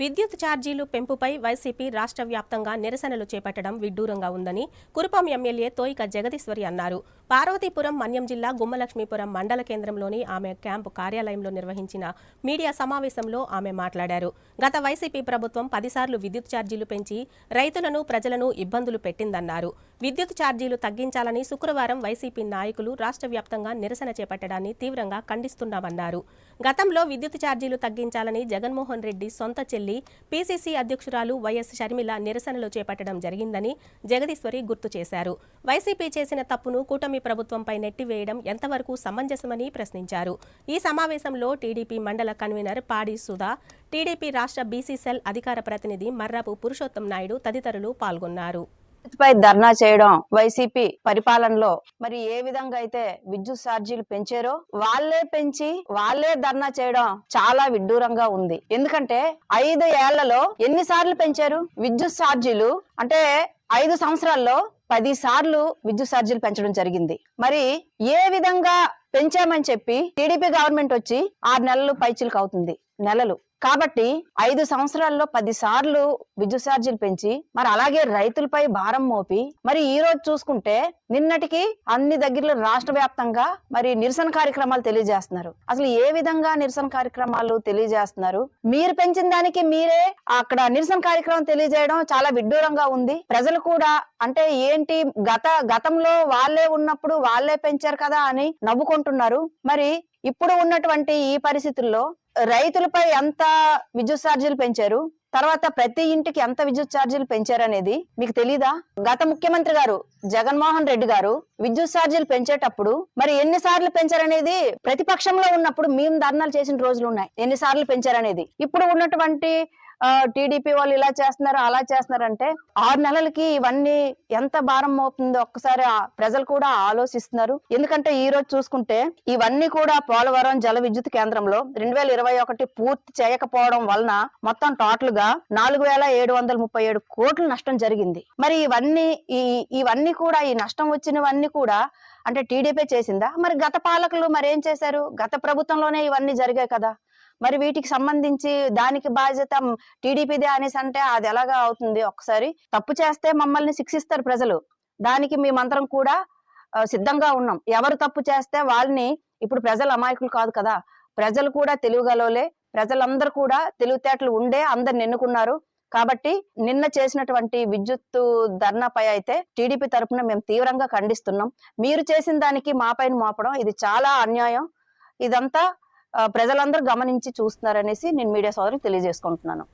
విద్యుత్ ఛార్జీలు పెంపుపై వైసీపీ రాష్ట్ర వ్యాప్తంగా నిరసనలు చేపట్టడం విడ్డూరంగా ఉందని కురుపాం ఎమ్మెల్యే తోయిక జగదీశ్వరి అన్నారు. పార్వతీపురం మన్యం జిల్లా గుమ్మలక్ష్మీపురం మండల కేంద్రంలోని ఆమె క్యాంపు కార్యాలయంలో నిర్వహించిన మీడియా సమావేశంలో ఆమె మాట్లాడారు. గత వైసీపీ ప్రభుత్వం పదిసార్లు విద్యుత్ ఛార్జీలు పెంచి రైతులను ప్రజలను ఇబ్బందులు పెట్టిందన్నారు. విద్యుత్ ఛార్జీలు తగ్గించాలని శుక్రవారం వైసీపీ నాయకులు రాష్ట్ర వ్యాప్తంగా నిరసన చేపట్టడాన్ని తీవ్రంగా ఖండిస్తున్నామన్నారు. గతంలో విద్యుత్ ఛార్జీలు తగ్గించాలని జగన్మోహన్ రెడ్డి సొంత చెల్లి పీసీసీ అధ్యక్షురాలు వైఎస్ షర్మిల నిరసనలు చేపట్టడం జరిగిందని జగదీశ్వరి గుర్తు చేశారు. వైసీపీ చేసిన తప్పును కూటమి ప్రభుత్వంపై నెట్టివేయడం ఎంతవరకు సమంజసమని ప్రశ్నించారు. ఈ సమావేశంలో టీడీపీ మండల కన్వీనర్ పాడి సుధా టీడీపీ రాష్ట్ర బీసీ సెల్ అధికార ప్రతినిధి మర్రాపు పురుషోత్తం నాయుడు తదితరులు పాల్గొన్నారు. పై ధర్నా చేయడం వైసీపీ పరిపాలనలో మరి ఏ విధంగా అయితే విద్యుత్ ఛార్జీలు పెంచారో వాళ్ళే పెంచి వాళ్ళే ధర్నా చేయడం చాలా విడ్డూరంగా ఉంది. ఎందుకంటే ఐదు ఏళ్ళలో ఎన్నిసార్లు పెంచారు విద్యుత్ ఛార్జీలు? అంటే ఐదు సంవత్సరాల్లో పది సార్లు విద్యుత్ ఛార్జీలు పెంచడం జరిగింది. మరి ఏ విధంగా పెంచామని చెప్పి టీడీపీ గవర్నమెంట్ వచ్చి ఆరు నెలలు పైచిలకు అవుతుంది నెలలు. కాబట్టి ఐదు సంవత్సరాల్లో పది సార్లు విద్యుత్ ఛార్జీలు పెంచి మరి అలాగే రైతులపై భారం మోపి మరి ఈ రోజు చూసుకుంటే నిన్నటికి అన్ని దగ్గరలో రాష్ట్ర వ్యాప్తంగా మరి నిరసన కార్యక్రమాలు తెలియజేస్తున్నారు. అసలు ఏ విధంగా నిరసన కార్యక్రమాలు తెలియజేస్తున్నారు? మీరు పెంచిన దానికి మీరే అక్కడ నిరసన కార్యక్రమం తెలియజేయడం చాలా విడ్డూరంగా ఉంది. ప్రజలు కూడా అంటే ఏంటి గత గతంలో వాళ్ళే ఉన్నప్పుడు వాళ్ళే పెంచారు కదా అని నవ్వుకుంటున్నారు. మరి ఇప్పుడు ఉన్నటువంటి ఈ పరిస్థితుల్లో రైతులపై ఎంత విద్యుత్ ఛార్జీలు పెంచారు? తర్వాత ప్రతి ఇంటికి ఎంత విద్యుత్ ఛార్జీలు పెంచారనేది మీకు తెలీదా? గత ముఖ్యమంత్రి గారు జగన్మోహన్ రెడ్డి గారు విద్యుత్ ఛార్జీలు పెంచేటప్పుడు మరి ఎన్నిసార్లు పెంచారనేది ప్రతిపక్షంలో ఉన్నప్పుడు మేము ధర్నాలు చేసిన రోజులు ఉన్నాయి. ఎన్నిసార్లు పెంచారనేది. ఇప్పుడు ఉన్నటువంటి టీడీపీ వాళ్ళు ఇలా చేస్తున్నారు అలా చేస్తున్నారు అంటే ఆరు నెలలకి ఇవన్నీ ఎంత భారం మోపుతుందో ఒక్కసారి ప్రజలు కూడా ఆలోచిస్తున్నారు. ఎందుకంటే ఈ రోజు చూసుకుంటే ఇవన్నీ కూడా పోలవరం జల విద్యుత్ కేంద్రంలో రెండు వేల ఇరవై ఒకటి పూర్తి చేయకపోవడం వలన మొత్తం టోటల్గా నాలుగు వేల ఏడు వందల ముప్పై ఏడు కోట్ల నష్టం జరిగింది. మరి ఇవన్నీ ఈ ఇవన్నీ కూడా ఈ నష్టం వచ్చినవన్నీ కూడా అంటే టీడీపీ చేసిందా? మరి గత పాలకులు మరి ఏం చేశారు? గత ప్రభుత్వంలోనే ఇవన్నీ జరిగాయి కదా. మరి వీటికి సంబంధించి దానికి బాధ్యత టీడీపీదే అనేసి అంటే అది ఎలాగా అవుతుంది ఒకసారి? తప్పు చేస్తే మమ్మల్ని శిక్షిస్తారు ప్రజలు. దానికి మేమందరం కూడా సిద్ధంగా ఉన్నాం. ఎవరు తప్పు చేస్తే వాళ్ళని ఇప్పుడు ప్రజలు అమాయకులు కాదు కదా. ప్రజలు కూడా తెలుగుగలవులే ప్రజలందరూ కూడా తెలివితేటలు ఉండే అందరు నిన్నుకున్నారు కాబట్టి నిన్న చేసినటువంటి విద్యుత్ ధర్నాపై అయితే టీడీపీ తరఫున మేము తీవ్రంగా ఖండిస్తున్నాం. మీరు చేసిన దానికి మాపైన మోపడం ఇది చాలా అన్యాయం. ఇదంతా ప్రజలందరూ గమనించి చూస్తున్నారనేసి నేను మీడియా సోదరికి తెలియజేసుకుంటున్నాను.